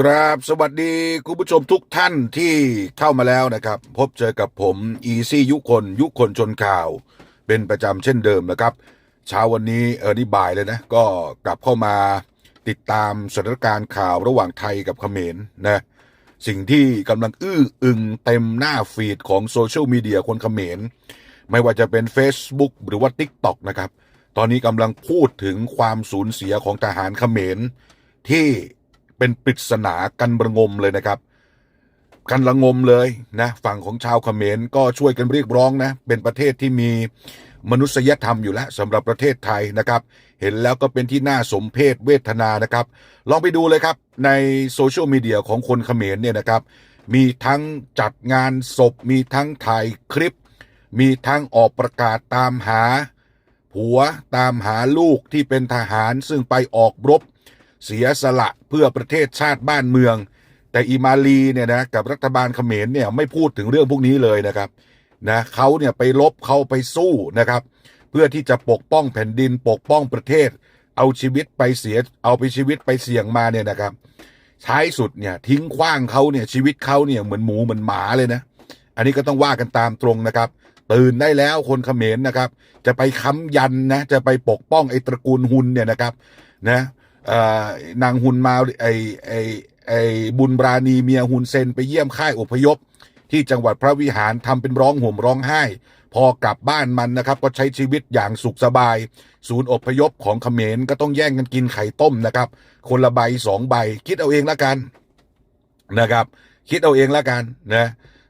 กราบสวัสดีคุณผู้ชมทุกท่านที่เข้ามาแล้วนะครับ พบเจอกับผมอีซี่ยุคนยุคนชนข่าว เป็นประจำเช่นเดิมนะครับ เช้าวันนี้เออนี่บ่ายเลยนะ ก็กลับเข้ามาติดตามสถานการณ์ข่าวระหว่างไทยกับเขมรนะสิ่งที่กำลังอื้ออึงเต็มหน้าฟีดของโซเชียลมีเดียคนเขมร ไม่ว่าจะเป็น Facebook หรือว่า TikTok นะครับ ตอนนี้กำลังพูดถึงความสูญเสียของทหารเขมรที่ เป็นปริศนากันระงมเลยนะครับ กันระงมเลยนะฝั่งของชาวเขมรก็ช่วยกันเรียกร้องนะ เป็นประเทศที่มีมนุษยธรรมอยู่แล้วสำหรับประเทศไทยนะครับ เห็นแล้วก็เป็นที่น่าสมเพชเวทนานะครับ ลองไปดูเลยครับในโซเชียลมีเดียของคนเขมรเนี่ยนะครับ มีทั้งจัดงานศพ มีทั้งถ่ายคลิป มีทั้งออกประกาศตามหาผัวตามหาลูกที่เป็นทหารซึ่งไปออกรบ เสียสละเพื่อประเทศชาติบ้านเมือง แต่อิมาลีเนี่ยนะกับรัฐบาลเขมรเนี่ยไม่พูดถึงเรื่องพวกนี้เลยนะครับนะเขาเนี่ยไปลบเขาไปสู้นะครับ เพื่อที่จะปกป้องแผ่นดินปกป้องประเทศ เอาชีวิตไปเสียเอาไปชีวิตไปเสี่ยงมาเนี่ยนะครับท้ายสุดเนี่ยทิ้งขว้างเขาเนี่ยชีวิตเขาเนี่ยเหมือนหมูเหมือนหมาเลยนะ อันนี้ก็ต้องว่ากันตามตรงนะครับ ตื่นได้แล้วคนเขมรนะครับ จะไปค้ำยันนะจะไปปกป้องไอ้ตระกูลหุนเนี่ยนะครับนะ นางหุนมาไอ้ไอ้ไอ้บุญบราณีเมียหุนเซนไปเยี่ยมค่ายอพยพ ที่จังหวัดพระวิหารทำเป็นร้องห่มร้องไห้ พอกลับบ้านมันนะครับก็ใช้ชีวิตอย่างสุขสบาย ศูนย์อพยพของเขมรก็ต้องแย่งกันกินไข่ต้มนะครับ คนละใบสองใบ คิดเอาเองละกันนะครับ คิดเอาเองละกันนะ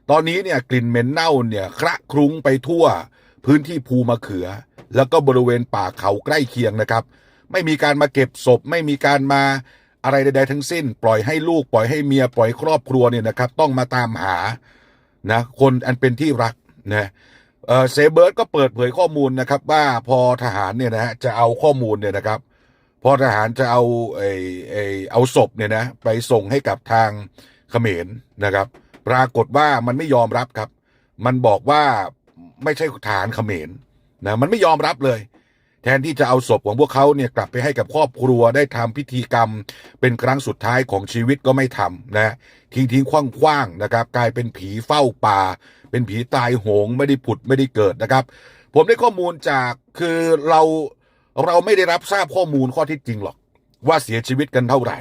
ตอนนี้เนี่ยกลิ่นเหม็นเน่าเนี่ยคระคลุ้งไปทั่ว พื้นที่ภูมะเขือ แล้วก็บริเวณป่าเขาใกล้เคียงนะครับ ไม่มีการมาเก็บศพ ไม่มีการมาอะไรใด ๆ ทั้งสิ้น ปล่อยให้ลูกปล่อยให้เมียปล่อยครอบครัวเนี่ยนะครับ ต้องมาตามหานะคนอันเป็นที่รักนะเออเซเบิร์ตก็เปิดเผยข้อมูลนะครับ ว่าพอทหารเนี่ยนะฮะจะเอาข้อมูลเนี่ยนะครับพอทหารจะเอาไอ้ไอ้เอาศพเนี่ยนะไปส่งให้กับทางเขมรนะครับ ปรากฏว่ามันไม่ยอมรับครับ มันบอกว่าไม่ใช่ทหารเขมรนะมันไม่ยอมรับเลย แทนที่จะเอาศพของพวกเขาเนี่ยกลับไปให้กับครอบครัวได้ทำพิธีกรรม เป็นครั้งสุดท้ายของชีวิตก็ไม่ทำนะทิ้งทิ้งคว้างคว้างๆนะครับ กลายเป็นผีเฝ้าป่า เป็นผีตายโหงไม่ได้ผุดไม่ได้เกิดนะครับ ผมได้ข้อมูลจากคือเราเราไม่ได้รับทราบข้อมูลข้อที่จริงหรอก ว่าเสียชีวิตกันเท่าไหร่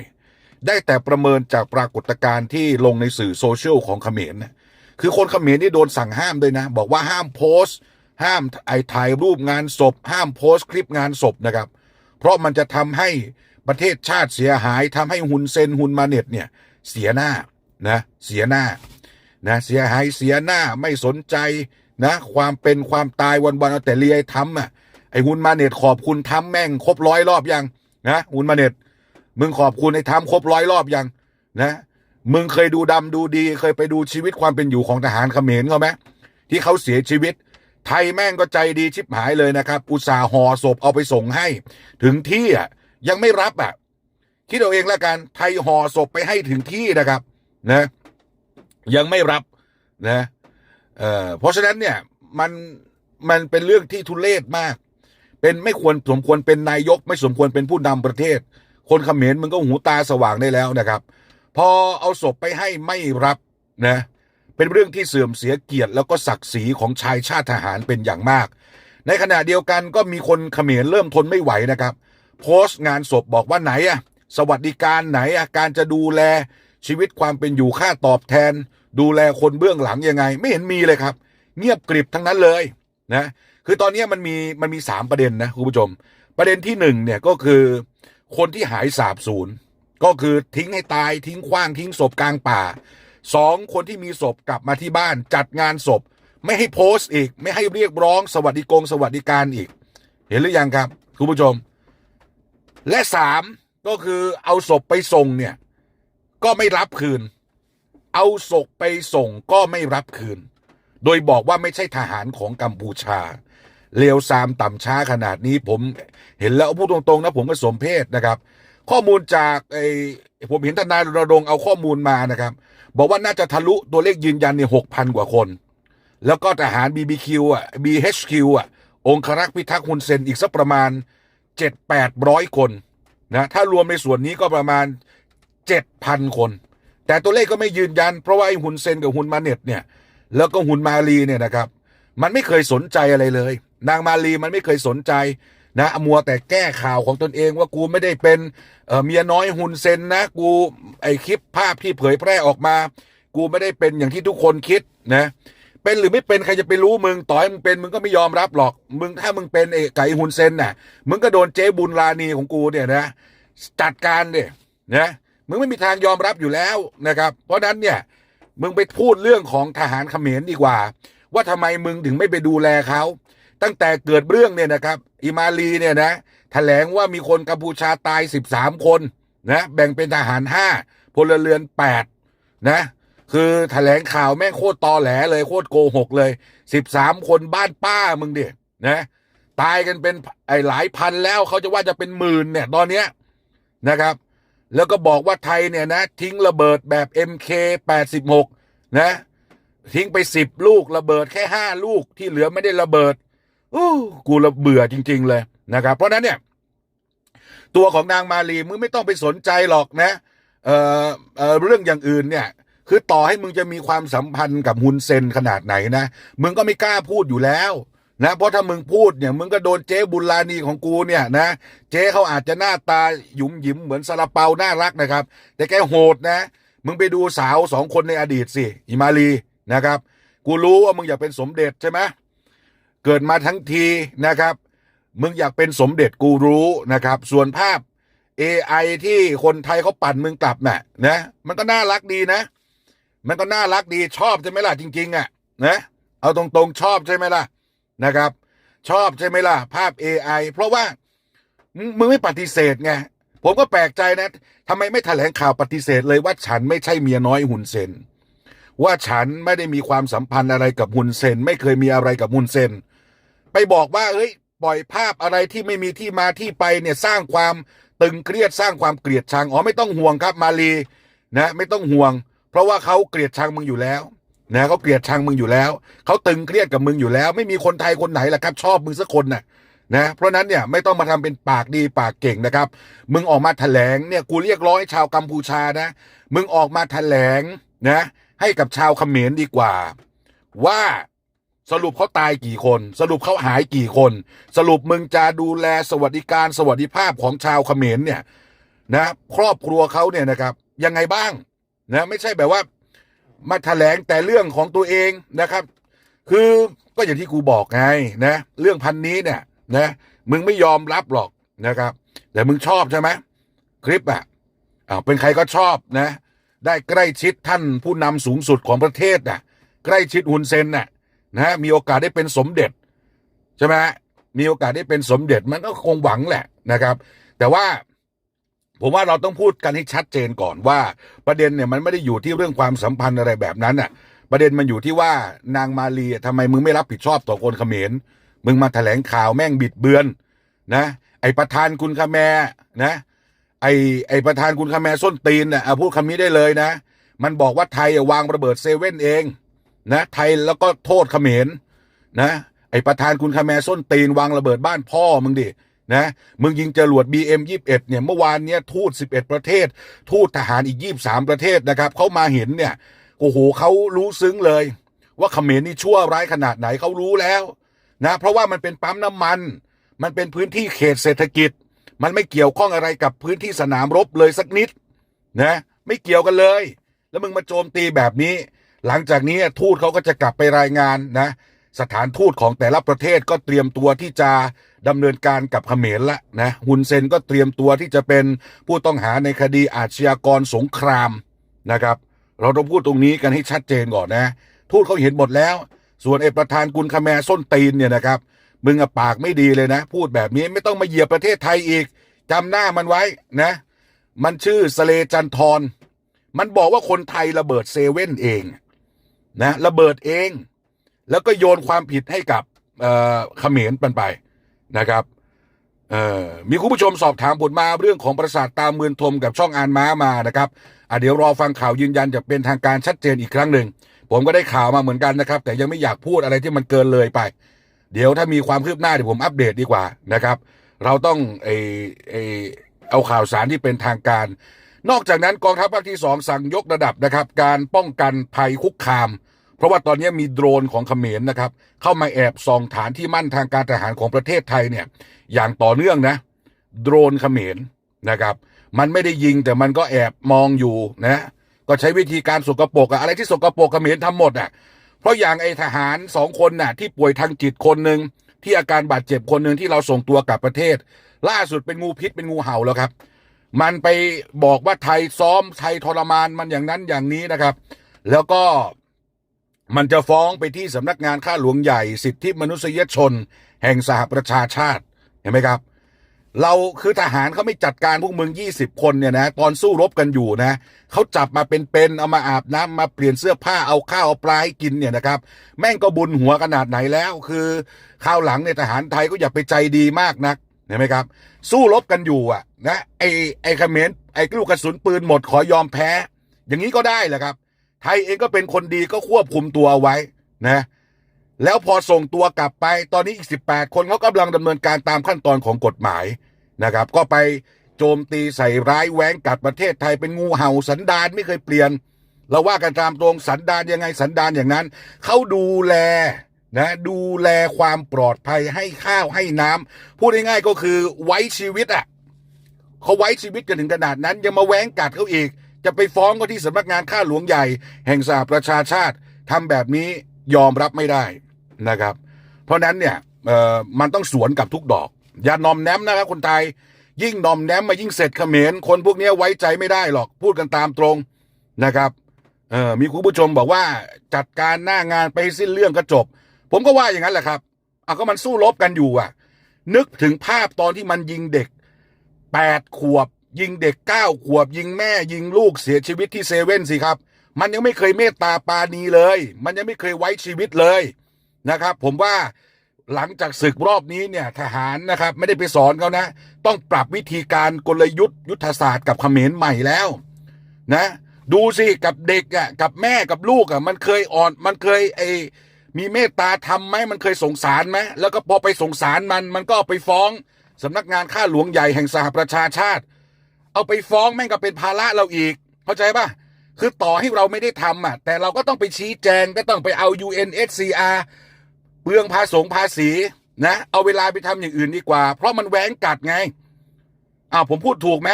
ได้แต่ประเมินจากปรากฏการณ์ที่ลงในสื่อโซเชียลของเขมรนะคือคนเขมรนี่โดนสั่งห้ามด้วยนะ บอกว่าห้ามโพสต์ ห้ามไอถ่ายรูปงานศพ ห้ามโพสต์คลิปงานศพนะครับ เพราะมันจะทำให้ประเทศชาติเสียหายทำให้ฮุนเซนฮุนมาเน็ตเนี่ยเสียหน้านะเสียหน้านะเสียหายเสียหน้าไม่สนใจนะความเป็นความตายวันๆเอาแต่เลียทำอะไอฮุนมาเน็ตขอบคุณทำแม่งครบร้อยรอบยังนะฮุนมาเน็ตมึงขอบคุณไอ้ทำครบร้อยรอบยังนะมึงเคยดูดำดูดี เคยไปดูชีวิตความเป็นอยู่ของทหารเขมรเขาไหมที่เขาเสียชีวิต ไทยแม่งก็ใจดีชิบหายเลยนะครับ อุตส่าห์ห่อศพเอาไปส่งให้ ถึงที่อะยังไม่รับอะคิดเอาเองแล้วกันไทยห่อศพไปให้ถึงที่นะครับนะยังไม่รับนะเอ่อเพราะฉะนั้นเนี่ยมันมันเป็นเรื่องที่ทุเลศมาก เป็นไม่ควรสมควรเป็นนายก ไม่สมควรเป็นผู้นำประเทศ คนเขมรมึงก็หูตาสว่างได้แล้วนะครับ พอเอาศพไปให้ไม่รับนะ เป็นเรื่องที่เสื่อมเสียเกียรติแล้วก็ศักดิ์ศรีของชายชาติทหารเป็นอย่างมาก ในขณะเดียวกันก็มีคนเขมรเริ่มทนไม่ไหวนะครับ โพสต์งานศพบอกว่าไหนอะสวัสดิการไหนอะการจะดูแลชีวิตความเป็นอยู่ค่าตอบแทน ดูแลคนเบื้องหลังยังไง ไม่เห็นมีเลยครับ เงียบกริบทั้งนั้นเลยนะคือตอนนี้มันมีมันมีสามประเด็นนะคุณผู้ชม ประเด็นที่หนึ่งเนี่ยก็คือคนที่หายสาบสูญก็คือทิ้งให้ตายทิ้งขว้างทิ้งศพกลางป่า สองคนที่มีศพกลับมาที่บ้าน จัดงานศพ ไม่ให้โพสต์อีก ไม่ให้เรียกร้องสวัสดิกงสวัสดิการอีก เห็นหรือยังครับคุณผู้ชม และสามก็คือเอาศพไปส่งเนี่ย ก็ไม่รับคืน เอาศพไปส่งก็ไม่รับคืน โดยบอกว่าไม่ใช่ทหารของกัมพูชาเลวซามต่ำช้าขนาดนี้ผมเห็นแล้วพูดตรงๆนะผมก็สมเพศนะครับ ข้อมูลจากไอ้ผมเห็นทนายรณรงค์เอาข้อมูลมานะครับ บอกว่าน่าจะทะลุตัวเลขยืนยันเนี่ยหกพันกว่าคน แล้วก็ทหาร BBQ อะ BHQ อะ องครักษ์พิทักษ์ฮุนเซนอีกสักประมาณ7 8 0 0คนนะถ้ารวมในส่วนนี้ก็ประมาณเจ็ดพันคน แต่ตัวเลขก็ไม่ยืนยัน เพราะว่าไอ้ฮุนเซนกับฮุนมาเน็ตเนี่ย แล้วก็ฮุนมาลีเนี่ยนะครับ มันไม่เคยสนใจอะไรเลย นางมาลีมันไม่เคยสนใจ นะมัวแต่แก้ข่าวของตนเองว่ากูไม่ได้เป็นเอ่อเมียน้อยฮุนเซนนะ กูไอคลิปภาพที่เผยแพร่ออกมา กูไม่ได้เป็นอย่างที่ทุกคนคิดนะเป็นหรือไม่เป็นใครจะไปรู้มึงต่อให้มึงเป็นมึงก็ไม่ยอมรับหรอก มึงถ้ามึงเป็นไอ้ไก่ฮุนเซนน่ะมึงก็โดนเจ๊บุญรานีของกูเนี่ยนะจัดการเนี่ยนะมึงไม่มีทางยอมรับอยู่แล้วนะครับ เพราะฉะนั้นเนี่ยมึงไปพูดเรื่องของทหารเขมรดีกว่า ว่าทำไมมึงถึงไม่ไปดูแลเขา ตั้งแต่เกิดเรื่องเนี่ยนะครับอิมาลีเนี่ยนะแถลงว่ามีคนกัมพูชาตาย 13 คนนะแบ่งเป็นทหาร 5 พลเรือน 8 นะคือแถลงข่าวแม่งโคตรตอแหลเลยโคตรโกหกเลย 13 คนบ้านป้ามึงดินะตายกันเป็นไอ้หลายพันแล้วเขาจะว่าจะเป็นหมื่นเนี่ยตอนเนี้ยนะครับ แล้วก็บอกว่าไทยเนี่ยนะ ทิ้งระเบิดแบบ MK 86นะทิ้งไปสิบลูกระเบิดแค่ห้าลูกที่เหลือไม่ได้ระเบิด กูระเบื่อจริง ๆ เลยนะครับ เพราะนั้นเนี่ย ตัวของนางมาลีมึงไม่ต้องไปสนใจหรอกนะเออเออเรื่องอย่างอื่นเนี่ยคือต่อให้มึงจะมีความสัมพันธ์กับฮุนเซนขนาดไหนนะ มึงก็ไม่กล้าพูดอยู่แล้วนะเพราะถ้ามึงพูดเนี่ยมึงก็โดนเจ๊บุญลานีของกูเนี่ยนะเจ๊เขาอาจจะหน้าตาหยุมหยิมเหมือนซาลาเปาน่ารักนะครับ แต่แกโหดนะ มึงไปดูสาวสองคนในอดีตสิอิมาลีนะครับ กูรู้ว่ามึงอยากเป็นสมเด็จใช่ไหม เกิดมาทั้งทีนะครับ มึงอยากเป็นสมเด็จกูรู้นะครับ ส่วนภาพ AI ที่คนไทยเขาปั่นมึงกลับน่ะนะมันก็น่ารักดีนะ มันก็น่ารักดีชอบใช่ไหมล่ะจริง ๆอะนะเอาตรงๆชอบใช่ไหมล่ะนะครับ ชอบใช่ไหมล่ะภาพ AI เพราะว่ามึงไม่ปฏิเสธไงผมก็แปลกใจนะทำไมไม่แถลงข่าวปฏิเสธเลยว่าฉันไม่ใช่เมียน้อยหุ่นเซนว่าฉันไม่ได้มีความสัมพันธ์อะไรกับฮุนเซนไม่เคยมีอะไรกับฮุนเซน ไปบอกว่าเฮ้ยปล่อยภาพอะไรที่ไม่มีที่มาที่ไปเนี่ยสร้างความตึงเครียดสร้างความเกลียดชังอ๋อไม่ต้องห่วงครับมาลีนะไม่ต้องห่วง เพราะว่าเขาเกลียดชังมึงอยู่แล้วนะเขาเกลียดชังมึงอยู่แล้วเขาตึงเครียดกับมึงอยู่แล้ว ไม่มีคนไทยคนไหนล่ะครับ ชอบมึงสักคนน่ะนะเพราะนั้นเนี่ยไม่ต้องมาทำเป็นปากดีปากเก่งนะครับ มึงออกมาแถลงเนี่ยกูเรียกร้องให้ชาวกัมพูชานะ มึงออกมาแถลงนะให้กับชาวเขมรดีกว่า ว่า สรุปเขาตายกี่คน สรุปเขาหายกี่คน สรุปมึงจะดูแลสวัสดิการสวัสดิภาพของชาวเขมรเนี่ยนะครอบครัวเขาเนี่ยนะครับ ยังไงบ้างนะไม่ใช่แบบว่า มาแถลงแต่เรื่องของตัวเองนะครับ คือก็อย่างที่กูบอกไงนะ เรื่องพันนี้เนี่ยนะมึงไม่ยอมรับหรอกนะครับ แต่มึงชอบใช่ไหมคลิปอะอ้าเป็นใครก็ชอบนะ ได้ใกล้ชิดท่านผู้นำสูงสุดของประเทศน่ะ ใกล้ชิดฮุนเซนน่ะ นะฮะมีโอกาสได้เป็นสมเด็จใช่ไหมมีโอกาสได้เป็นสมเด็จมันก็คงหวังแหละนะครับ แต่ว่าผมว่าเราต้องพูดกันให้ชัดเจนก่อนว่า ประเด็นเนี่ยมันไม่ได้อยู่ที่เรื่องความสัมพันธ์อะไรแบบนั้นน่ะ ประเด็นมันอยู่ที่ว่านางมาลีอะทำไมมึงไม่รับผิดชอบต่อคนเขมรมึงมาแถลงข่าวแม่งบิดเบือนนะ ไอประธานคุณคาแมนะ ไอไอประธานคุณคาแมส้นตีนน่ะอะพูดคำนี้ได้เลยนะ มันบอกว่าไทยวางระเบิดเซเว่นเอง นะไทยแล้วก็โทษเขมรนะไอประธานคุณคาแมส้นตีนวางระเบิดบ้านพ่อมึงดินะมึงยิงจรวด BM 21 เนี่ยเมื่อวานเนี้ยทูต 11 ประเทศ ทูตทหารอีก 23 ประเทศนะครับเขามาเห็นเนี่ยโอ้โหเขารู้ซึ้งเลย ว่าเขมรนี่ชั่วร้ายขนาดไหนเขารู้แล้วนะเพราะว่ามันเป็นปั๊มน้ำมัน มันเป็นพื้นที่เขตเศรษฐกิจ มันไม่เกี่ยวข้องอะไรกับพื้นที่สนามรบเลยสักนิดนะไม่เกี่ยวกันเลย แล้วมึงมาโจมตีแบบนี้ หลังจากนี้ทูตเขาก็จะกลับไปรายงานนะ สถานทูตของแต่ละประเทศก็เตรียมตัวที่จะดำเนินการกับเขมรละนะฮุนเซนก็เตรียมตัวที่จะเป็นผู้ต้องหาในคดีอาชญากรสงครามนะครับ เราต้องพูดตรงนี้กันให้ชัดเจนก่อนนะ ทูตเขาเห็นหมดแล้ว ส่วนไอ้ประธานกุลคแมส้นตีนเนี่ยนะครับมึงอะปากไม่ดีเลยนะ พูดแบบนี้ไม่ต้องมาเหยียบประเทศไทยอีกจำหน้ามันไว้นะ มันชื่อสเลจันทรมันบอกว่าคนไทยระเบิดเซเว่นเอง นะระเบิดเอง แล้วก็โยนความผิดให้กับเขมรปันไปนะครับมีคุณผู้ชมสอบถามผลมาเรื่องของประสาทตามเมือนทมกับช่องอานม้ามานะครับเดี๋ยวรอฟังข่าวยืนยันจากเป็นทางการชัดเจนอีกครั้งหนึ่งผมก็ได้ข่าวมาเหมือนกันนะครับ แต่ยังไม่อยากพูดอะไรที่มันเกินเลยไป เดี๋ยวถ้ามีความคืบหน้าเดี๋ยวผมอัปเดตดีกว่านะครับ เราต้องไออเอาข่าวสารที่เป็นทางการ นอกจากนั้นกองทัพภาคที่สองสั่งยกระดับนะครับ การป้องกันภัยคุกคาม เพราะว่าตอนนี้มีโดรนของเขมรนะครับ เข้ามาแอบส่องฐานที่มั่นทางการทหารของประเทศไทยเนี่ย อย่างต่อเนื่องนะ โดรนเขมรนะครับ มันไม่ได้ยิงแต่มันก็แอบมองอยู่นะ ก็ใช้วิธีการสกปรกอะไรที่สกปรกเขมรทำหมดอะเพราะอย่างไอทหารสองคนน่ะ ที่ป่วยทางจิตคนหนึ่งที่อาการบาดเจ็บคนหนึ่งที่เราส่งตัวกลับประเทศ ล่าสุดเป็นงูพิษเป็นงูเห่าแล้วครับ มันไปบอกว่าไทยซ้อมไทยทรมานมันอย่างนั้นอย่างนี้นะครับ แล้วก็ มันจะฟ้องไปที่สำนักงานข้าหลวงใหญ่สิทธิมนุษยชน แห่งสหประชาชาติเห็นไหมครับ เราคือทหารเขาไม่จัดการพวกมึงยี่สิบคนเนี่ยนะตอนสู้รบกันอยู่นะเขาจับมาเป็นๆเอามาอาบน้ำมาเปลี่ยนเสื้อผ้าเอาข้าวเอาปลาให้กินเนี่ยนะครับ แม่งก็บุญหัวขนาดไหนแล้ว คือข้าวหลังเนี่ยทหารไทยก็อย่าไปใจดีมากนักเห็นไหมครับ สู้รบกันอยู่อะนะไอไอเขมรไอลูกกระสุนปืนหมดขอยอมแพ้ อย่างนี้ก็ได้แหละครับ ไทยเองก็เป็นคนดีก็ควบคุมตัวเอาไว้นะแล้วพอส่งตัวกลับไปตอนนี้อีก 18 คนเขากำลังดำเนินการตามขั้นตอนของกฎหมายนะครับ ก็ไปโจมตีใส่ร้ายแหวงกัดประเทศไทยเป็นงูเห่าสันดานไม่เคยเปลี่ยน เราว่ากันตามตรงสันดานยังไงสันดานอย่างนั้น เขาดูแลนะดูแลความปลอดภัยให้ข้าวให้น้ำพูดง่ายๆก็คือไว้ชีวิตอะเขาไว้ชีวิตกันถึงขนาดนั้นยังมาแหวงกัดเขาอีก จะไปฟ้องก็ที่สำนักงานข้าหลวงใหญ่ แห่งสหประชาชาติทำแบบนี้ยอมรับไม่ได้นะครับ เพราะนั้นเนี่ยเออมันต้องสวนกับทุกดอก อย่านอมแนมนะครับคนไทยยิ่งนอมแนมมายิ่งเสร็จเขมรคนพวกนี้ไว้ใจไม่ได้หรอกพูดกันตามตรงนะครับเออมีคุณผู้ชมบอกว่าจัดการหน้างานไปให้สิ้นเรื่องก็จบ ผมก็ว่าอย่างนั้นแหละครับเอะก็มันสู้รบกันอยู่อะ นึกถึงภาพตอนที่มันยิงเด็กแปดขวบ ยิงเด็กเก้าขวบยิงแม่ยิงลูกเสียชีวิตที่เซเว่นสิครับ มันยังไม่เคยเมตตาปาณีเลย มันยังไม่เคยไว้ชีวิตเลยนะครับ ผมว่าหลังจากศึกรอบนี้เนี่ยทหารนะครับ ไม่ได้ไปสอนเขานะ ต้องปรับวิธีการกลยุทธ์ยุทธศาสตร์กับเขมรใหม่แล้วนะ ดูสิกับเด็กอะกับแม่กับลูกอะมันเคยอ่อนมันเคยไอมีเมตตาทำไหมมันเคยสงสารไหมแล้วก็พอไปสงสารมันมันก็ไปฟ้องสำนักงานข้าหลวงใหญ่แห่งสหประชาชาติ เอาไปฟ้องแม่งก็เป็นภาระเราอีก เข้าใจป่ะคือต่อให้เราไม่ได้ทำอะ แต่เราก็ต้องไปชี้แจงก็ต้องไปเอา UNSCR เปลืองภาษงภาษีนะ เอาเวลาไปทำอย่างอื่นดีกว่า เพราะมันแหวงกัดไงอ้าวผมพูดถูกไหม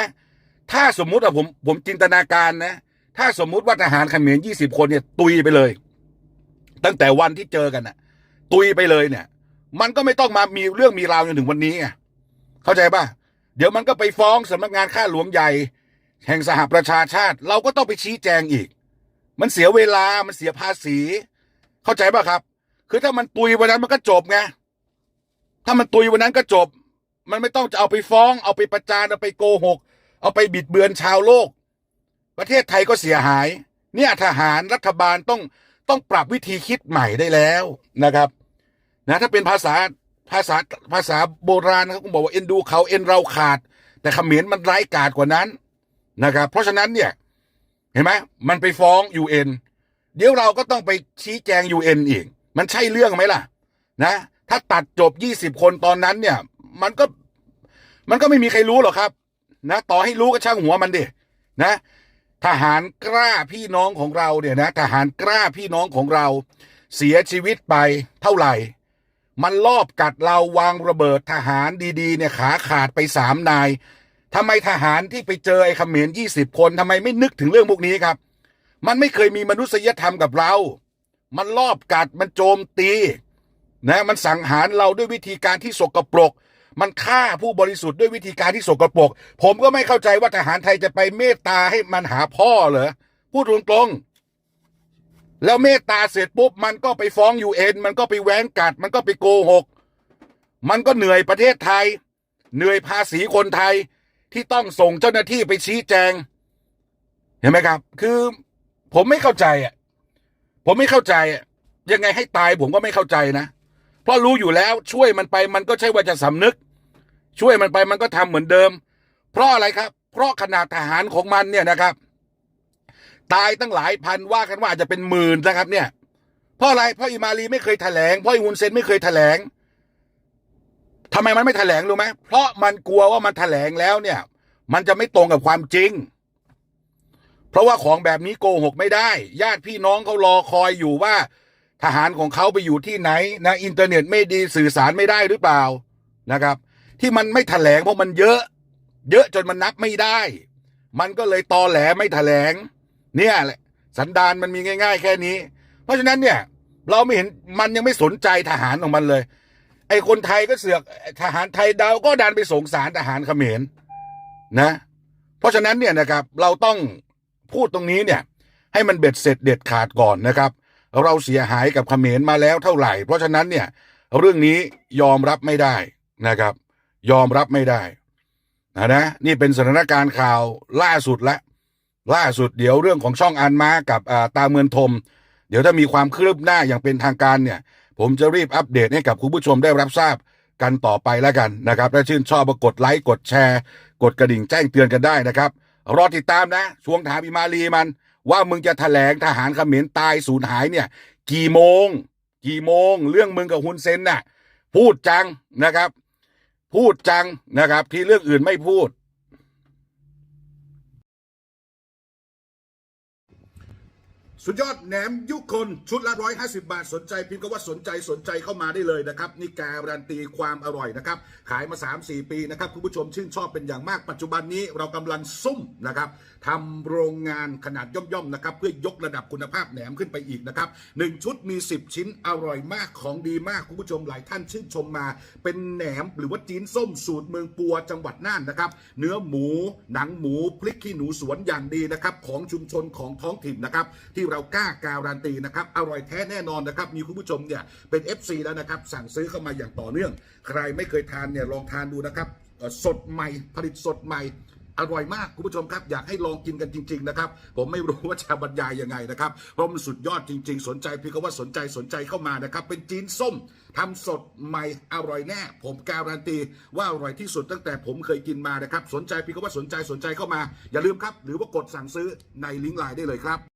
ถ้าสมมุติอะผมผมจินตนาการนะ ถ้าสมมุติว่าทหารเขมรยี่สิบคนเนี่ย ตุยไปเลย ตั้งแต่วันที่เจอกันน่ะตุยไปเลยเนี่ย มันก็ไม่ต้องมามีเรื่องมีราวจนถึงวันนี้ไงเข้าใจป่ะ เดี๋ยวมันก็ไปฟ้องสำนักงานข้าหลวงใหญ่ แห่งสหประชาชาติ เราก็ต้องไปชี้แจงอีก มันเสียเวลามันเสียภาษี เข้าใจป่ะครับ คือถ้ามันตุยวันนั้นมันก็จบไงถ้ามันตุยวันนั้นก็จบ มันไม่ต้องจะเอาไปฟ้อง เอาไปประจานเอาไปโกหก เอาไปบิดเบือนชาวโลก ประเทศไทยก็เสียหาย เนี่ยทหารรัฐบาลต้องต้องปรับวิธีคิดใหม่ได้แล้วนะครับนะถ้าเป็นภาษา ภาษาภาษาโบราณนะครับผมบอกว่าเอ็นดูเขาเอ็นเราขาด แต่เขมรมันร้ายกาจกว่านั้นนะครับ เพราะฉะนั้นเนี่ยเห็นไหมมันไปฟ้องยูเอ็นเดี๋ยวเราก็ต้องไปชี้แจงยูเอ็นอีก มันใช่เรื่องไหมล่ะ นะ ถ้าตัดจบยี่สิบคนตอนนั้นเนี่ย มันก็มันก็ไม่มีใครรู้หรอกครับ นะ ต่อให้รู้ก็ช่างหัวมันดินะ ทหารกล้าพี่น้องของเราเนี่ยนะ ทหารกล้าพี่น้องของเราเสียชีวิตไปเท่าไหร่ มันลอบกัดเราวางระเบิดทหารดีๆเนี่ยขาขาดไปสามนายทำไมทหารที่ไปเจอไอ้เขมรยี่สิบคนทำไมไม่นึกถึงเรื่องพวกนี้ครับ มันไม่เคยมีมนุษยธรรมกับเรา มันลอบกัดมันโจมตีนะมันสังหารเราด้วยวิธีการที่สกปรก มันฆ่าผู้บริสุทธิ์ด้วยวิธีการที่สกปรก ผมก็ไม่เข้าใจว่าทหารไทยจะไปเมตตาให้มันหาพ่อเหรอพูดตรงๆ แล้วเมตตาเสร็จปุ๊บมันก็ไปฟ้องยูเอ็นมันก็ไปแหวงกัด มันก็ไปโกหก มันก็เหนื่อยประเทศไทย เหนื่อยภาษีคนไทยที่ต้องส่งเจ้าหน้าที่ไปชี้แจง เห็นไหมครับ คือผมไม่เข้าใจอะผมไม่เข้าใจอะยังไงให้ตายผมก็ไม่เข้าใจนะเพราะรู้อยู่แล้วช่วยมันไปมันก็ใช่ว่าจะสำนึก ช่วยมันไปมันก็ทำเหมือนเดิม เพราะอะไรครับ เพราะขนาดทหารของมันเนี่ยนะครับ ตายตั้งหลายพันว่ากันว่าอาจจะเป็นหมื่นนะครับ เนี่ย เพราะอะไรเพราะอิมารีไม่เคยแถลงเพราะอิวุนเซนไม่เคยแถลงทำไมมันไม่แถลงรู้ไหมเพราะมันกลัวว่ามันแถลงแล้วเนี่ย มันจะไม่ตรงกับความจริง เพราะว่าของแบบนี้โกหกไม่ได้ ญาติพี่น้องเขารอคอยอยู่ว่า ทหารของเขาไปอยู่ที่ไหนนะอินเทอร์เน็ตไม่ดีสื่อสารไม่ได้หรือเปล่านะครับ ที่มันไม่แถลงเพราะมันเยอะ เยอะจนมันนับไม่ได้ มันก็เลยตอแหลไม่แถลง เนี่ยแหละสันดานมันมีง่าย ๆ แค่นี้ เพราะฉะนั้นเนี่ย เราไม่เห็นมันยังไม่สนใจทหารของมันเลย ไอ้คนไทยก็เสือกทหารไทยดาวก็ดันไปสงสารทหารเขมรนะ เพราะฉะนั้นเนี่ยนะครับ เราต้องพูดตรงนี้เนี่ย ให้มันเบ็ดเสร็จเด็ดขาดก่อนนะครับ เราเสียหายกับเขมรมาแล้วเท่าไหร่ เพราะฉะนั้นเนี่ย เรื่องนี้ยอมรับไม่ได้นะครับ ยอมรับไม่ได้นะนะนี่เป็นสถานการณ์ข่าวล่าสุดละ ล่าสุดเดี๋ยวเรื่องของช่องอันมากับอาตาเมืองทม เดี๋ยวถ้ามีความคืบหน้าอย่างเป็นทางการเนี่ย ผมจะรีบอัปเดตให้กับคุณผู้ชมได้รับทราบกันต่อไปแล้วกันนะครับถ้าชื่นชอบก็กดไลค์กดแชร์ กดกระดิ่งแจ้งเตือนกันได้นะครับ รอติดตามนะช่วงถามอิมาลีมัน ว่ามึงจะแถลงทหารเขมรตายสูญหายเนี่ย กี่โมง กี่โมง เรื่องมึงกับฮุนเซนน่ะพูดจังนะครับ พูดจังนะครับ ที่เรื่องอื่นไม่พูด สุดยอดแหนมยุคนชุดละร้อยห้าสิบาทสนใจพิมพ์ก็ว่าสนใจสนใจเข้ามาได้เลยนะครับ นี่การันตีความอร่อยนะครับ ขายมา 3-4 ปีนะครับ คุณผู้ชมชื่นชอบเป็นอย่างมากปัจจุบันนี้เรากำลังซุ่มนะครับทำโรงงานขนาดย่อมๆนะครับ เพื่อยกระดับคุณภาพแหนมขึ้นไปอีกนะครับหนึ่งชุดมี 10 ชิ้นอร่อยมากของดีมากคุณผู้ชมหลายท่านชื่นชมมา เป็นแหนมหรือว่าจีนส้มสูตรเมืองปัวจังหวัดน่านนะครับ เนื้อหมู หนังหมูพริกขี้หนูสวนอย่างดีนะครับของชุมชนของท้องถิ่นนะครับที่เรากล้าการันตีนะครับอร่อยแท้แน่นอนนะครับมีคุณผู้ชมเนี่ยเป็น FC แล้วนะครับสั่งซื้อเข้ามาอย่างต่อเนื่อง ใครไม่เคยทานเนี่ยลองทานดูนะครับสดใหม่ผลิตสดใหม่อร่อยมากคุณผู้ชมครับ อยากให้ลองกินกันจริง ๆ นะครับ ผมไม่รู้ว่าจะบรรยายยังไงนะครับ เพราะมันสุดยอดจริง ๆ สนใจพี่ก็ว่าสนใจสนใจเข้ามานะครับ เป็นจีนส้มทำสดใหม่อร่อยแน่ ผมการันตีว่าอร่อยที่สุดตั้งแต่ผมเคยกินมานะครับ สนใจพี่ก็ว่าสนใจสนใจเข้ามา อย่าลืมครับ หรือว่ากดสั่งซื้อในลิงก์ไลน์ได้เลยครับ